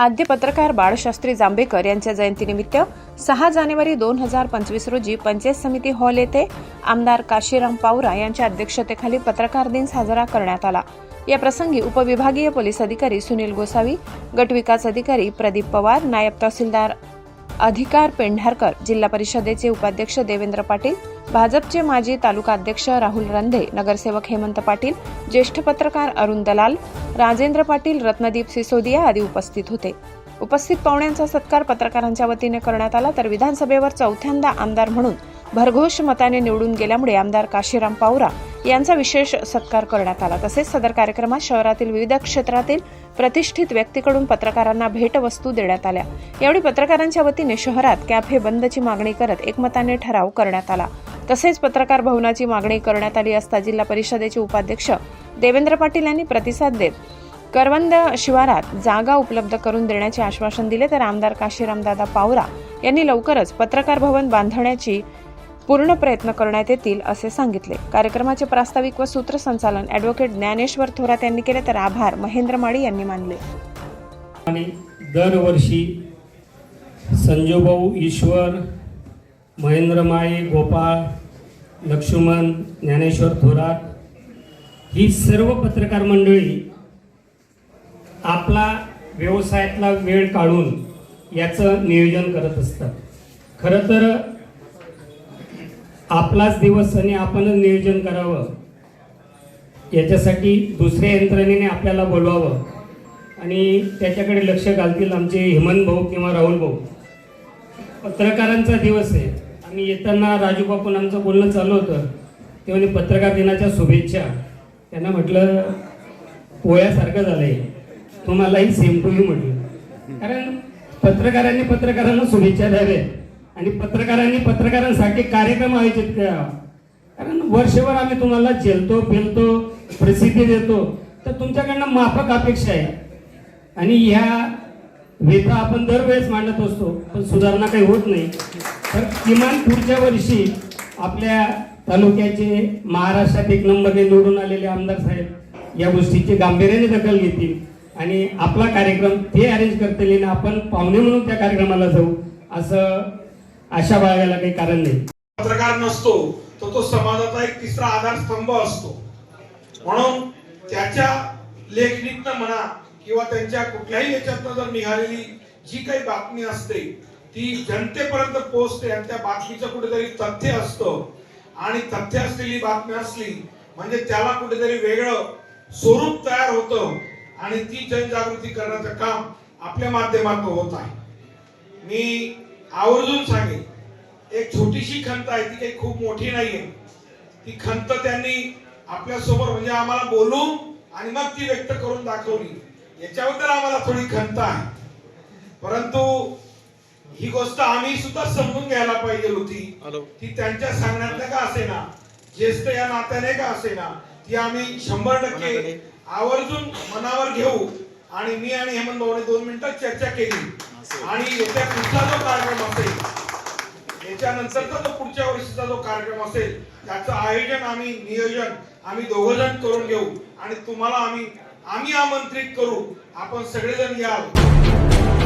आद्य पत्रकार बाळशास्त्री जांभेकर यांच्या जयंतीनिमित्त सहा जानेवारी दोन हजार पंचवीस रोजी पंचायत समिती हॉल येथे आमदार काशीराम पावरा यांच्या अध्यक्षतेखाली पत्रकार दिन साजरा करण्यात आला. या प्रसंगी उपविभागीय पोलीस अधिकारी सुनील गोसावी गटविकास अधिकारी प्रदीप पवार नायब तहसीलदार अधिकार पेंढारकर जिल्हा परिषदेचे उपाध्यक्ष देवेंद्र पाटील भाजपचे माजी तालुका अध्यक्ष राहुल रंधे नगरसेवक हेमंत पाटील ज्येष्ठ पत्रकार अरुण दलाल राजेंद्र पाटील रत्नदीप सिसोदिया आदी उपस्थित होते. उपस्थित पाहुण्यांचा सत्कार पत्रकारांच्या वतीने करण्यात आला तर विधानसभेवर चौथ्यांदा आमदार म्हणून भरघोष मताने निवडून गेल्यामुळे आमदार काशीराम पावरा यांचा विशेष सत्कार करण्यात आला. तसेच सदर कार्यक्रमात शहरातील विविध क्षेत्रातील प्रतिष्ठित व्यक्तीकडून पत्रकारांना भेटवस्तू देण्यात आल्या. यावेळी पत्रकारांच्या वतीने शहरात कॅफे बंदची मागणी करत एकमताने ठराव करण्यात आला. तसेच पत्रकार भवनाची मागणी करण्यात आली असता जिल्हा परिषदेचे उपाध्यक्ष देवेंद्र पाटील यांनी प्रतिसाद देत करवंद शिवारात जागा उपलब्ध करून देण्याचे आश्वासन दिले. तर आमदार काशीरामदादा पावरा यांनी लवकरच पत्रकार भवन बांधण्याची पूर्ण प्रयत्न करण्यात येतील असे सांगितले. कार्यक्रमाचे प्रास्ताविक व सूत्रसंचालन ॲडव्होकेट ज्ञानेश्वर थोरात यांनी केले तर आभार. महेंद्र माळी यांनी मानले. आणि दरवर्षी संजूभाऊ ईश्वर महेंद्रमाई गोपाळ लक्ष्मण ज्ञानेश्वर थोरात ही सर्व पत्रकार मंडळी आपला व्यवसायातला वेळ काढून याचं नियोजन करत असतात. खरं तर आपलाच दिवस आणि आपणच नियोजन करावं. याच्यासाठी दुसऱ्या यंत्रणेने आपल्याला बोलवावं. आणि त्याच्याकडे लक्ष घालतील आमचे हेमंत भाऊ किंवा राहुल भाऊ. पत्रकारांचा दिवस आहे. आम्ही येताना राजू बापून आमचं बोलणं चालू होतं. ते म्हणे पत्रकार दिनाच्या शुभेच्छा. त्यांना म्हटलं पोळ्यासारखं झालंय. तुम्हालाही सेम टू यू म्हटलं. कारण पत्रकारांनी पत्रकारांना शुभेच्छा द्याव्यात. आणि पत्रकारांनी पत्रकारांसाठी कार्यक्रम आयोजित करावा. कारण वर्षभर आम्ही तुम्हाला झेलतो फिरतो प्रसिद्धी देतो. तर तुमच्याकडनं माफक अपेक्षा आहे. आणि ह्या वेता आपण दरवेळेस मांडत असतो पण सुधारणा काही होत नाही. तर किमान पुढच्या वर्षी आपल्या तालुक्याचे महाराष्ट्रात एक नंबरने निवडून आलेले आमदार साहेब या गोष्टीची गांभीर्याने दखल घेतील. आणि आपला कार्यक्रम ते अरेंज करतील आणि आपण पाहुणे म्हणून त्या कार्यक्रमाला जाऊ असं आशा बाळगायला काही कारण नाही. पत्रकार नसतो तर तो समाजाचा एक तिसरा आधारस्तंभ असतो. म्हणून त्याच्या लेखणीतनं म्हणा किंवा त्यांच्या कुठल्याही याच्यातनं जर निघालेली जी काही बातमी असते ती जनतेपर्यंत पोहोचते आणि त्या बातमीचं कुठेतरी तथ्य असतं. आणि तथ्य असलेली बातमी असली म्हणजे त्याला कुठेतरी वेगळं स्वरूप तयार होतं आणि ती जनजागृती करण्याचं काम आपल्या माध्यमातून होत आहे. मी आवर्जून सांगेन. एक छोटीशी खंत आहे ती काही खूप मोठी नाहीये. ती खंत त्यांनी आपल्यासमोर म्हणजे आम्हाला बोलून आणि मग ती व्यक्त करून दाखवली. याच्याबद्दल आम्हाला थोडी खंत आहे. परंतु ही गोष्ट आम्ही सुद्धा समजून घ्यायला पाहिजे होती. ती त्यांच्या सांगण्यातल्या का असेना? ज्येष्ठ या नात्याने का असेना? ती आम्ही शंभर टक्के आवर्जून मनावर घेऊ. आणि मी आणि हेमंत भाऊने दोन मिनिटं चर्चा केली. आणि येत्या पुढचा जो कार्यक्रम असेल याच्यानंतरचा जो पुढच्या वर्षीचा जो कार्यक्रम असेल त्याचं आयोजन आम्ही नियोजन आम्ही दोघ जण करून घेऊ. आणि तुम्हाला आम्ही आम्ही आमंत्रित करू. आपण सगळेजण याल.